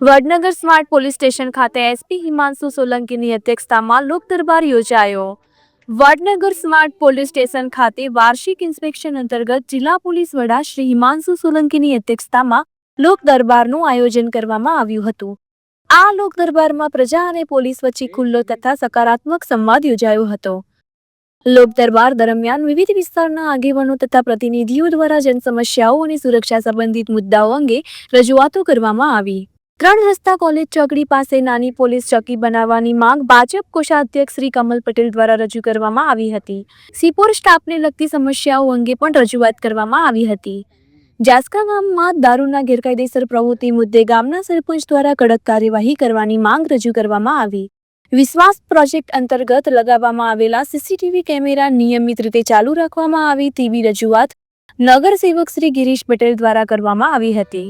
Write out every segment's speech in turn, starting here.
Vadnagar smart police station ખાતે SP Himanshu સોલંકીની અધ્યક્ષતામાં લોક દરબાર યોજાયો. વડનગર સ્માર્ટ પોલીસ સ્ટેશન ખાતે વાર્ષિક ઇન્સ્પેક્શન અંતર્ગત જિલ્લા પોલીસ વડા શ્રી હિમાંશુ સોલંકીની અધ્યક્ષતામાં લોક દરબારનું આયોજન કરવામાં આવ્યું હતું. આ લોક દરબારમાં પ્રજા અને પોલીસ વચ્ચે ખુલ્લો તથા સકારાત્મક સંવાદ યોજાયો હતો. લોક દરબાર દરમિયાન વિવિધ વિસ્તારના આગેવાનો તથા પ્રતિનિધિઓ દ્વારા જનસમસ્યાઓ અને સુરક્ષા સંબંધિત મુદ્દાઓ અંગે રજૂઆતો કરવામાં આવી. ત્રણ રસ્તા કોલેજ ચોકડી પાસે નાની પોલીસ ચોકી બનાવવાની માંગ ભાજપ કોષાધ્યક્ષ શ્રી કમલ પટેલ દ્વારા રજૂ કરવામાં આવી હતી. સિપોર સ્ટાફને લગતી સમસ્યાઓ અંગે પણ રજૂઆત કરવામાં આવી હતી. જાસકા ગામમાં દારૂના ગેરકાયદેસર પ્રવૃત્તિ મુદ્દે ગામના સરપંચ દ્વારા કડક કાર્યવાહી કરવાની માંગ રજૂ કરવામાં આવી. વિશ્વાસ પ્રોજેક્ટ અંતર્ગત લગાવવામાં આવેલા સીસીટીવી કેમેરા નિયમિત રીતે ચાલુ રાખવામાં આવી તેવી રજૂઆત નગરસેવક શ્રી ગિરીશ પટેલ દ્વારા કરવામાં આવી હતી.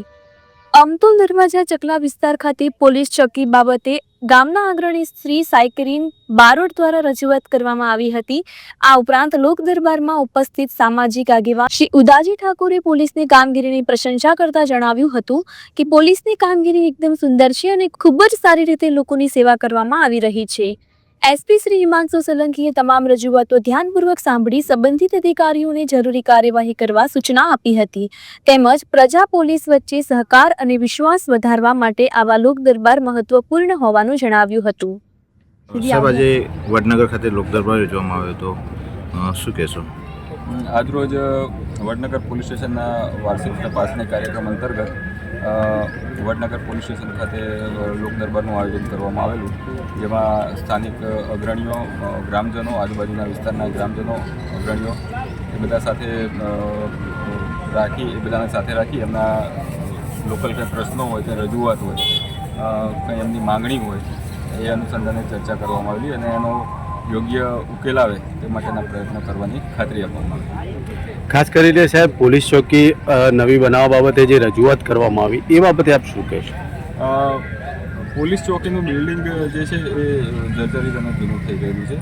અમતુલ દરવાજા ચકલા વિસ્તાર ખાતે પોલીસ ચોકી બાબતે ગામના અગ્રણી શ્રી સાયકરીન બારોટ દ્વારા રજૂઆત કરવામાં આવી હતી. આ ઉપરાંત લોક દરબારમાં ઉપસ્થિત સામાજિક આગેવાન શ્રી ઉદાજી ઠાકોરે પોલીસની કામગીરીની પ્રશંસા કરતા જણાવ્યું હતું કે પોલીસની કામગીરી એકદમ સુંદર છે અને ખૂબ જ સારી રીતે લોકોની સેવા કરવામાં આવી રહી છે. એસપી શ્રી હિમાંશુ સોલંકીએ તમામ રજૂઆતો ધ્યાનપૂર્વક સાંભળી સંબંધિત અધિકારીઓને જરૂરી કાર્યવાહી કરવા સૂચના આપી હતી. તેમજ પ્રજા પોલીસ વચ્ચે સહકાર અને વિશ્વાસ વધારવા માટે આવા લોક દરબાર મહત્વપૂર્ણ હોવાનું જણાવ્યું હતું. સાહેબ આજે વડનગર ખાતે લોકદરબાર યોજવામાં આવ્યો હતો. શું કહેશો? આજરોજ વડનગર પોલીસ સ્ટેશનના વાર્ષિક તપાસણી કાર્યક્રમ અંતર્ગત વડનગર પોલીસ સ્ટેશન ખાતે લોકદરબારનું આયોજન કરવામાં આવેલું. જેમાં સ્થાનિક અગ્રણીઓ ગ્રામજનો, આજુબાજુના વિસ્તારના ગ્રામજનો, અગ્રણીઓ, એ બધા સાથે રાખી, એ બધાને સાથે રાખી એમના લોકલ કંઈ પ્રશ્નો હોય કે રજૂઆત હોય કંઈ એમની માંગણી હોય, એ અનુસંધાને ચર્ચા કરવામાં આવેલી અને એનો યોગ્ય ઉકેલ આવે તે માટેના પ્રયત્નો કરવાની ખાતરી આપવામાં આવી. ખાસ કરીને સાહેબ પોલીસ ચોકી નવી બનાવવા બાબતે જે રજૂઆત કરવામાં આવી એ બાબતે આપ શું કહેશો? પોલીસ ચોકીનું બિલ્ડિંગ જે છે એ જર્જરિત અને જૂનું થઈ ગયેલું છે.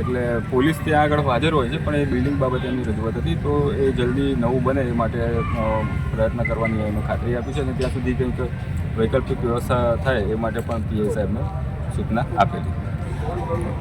એટલે પોલીસ ત્યાં આગળ હાજર હોય છે પણ એ બિલ્ડિંગ બાબતે એની રજૂઆત હતી તો એ જલ્દી નવું બને એ માટે પ્રયત્ન કરવાની એને ખાતરી આપી છે અને ત્યાં સુધી કંઈક વૈકલ્પિક વ્યવસ્થા થાય એ માટે પણ પીએ સાહેબને સૂચના આપેલી.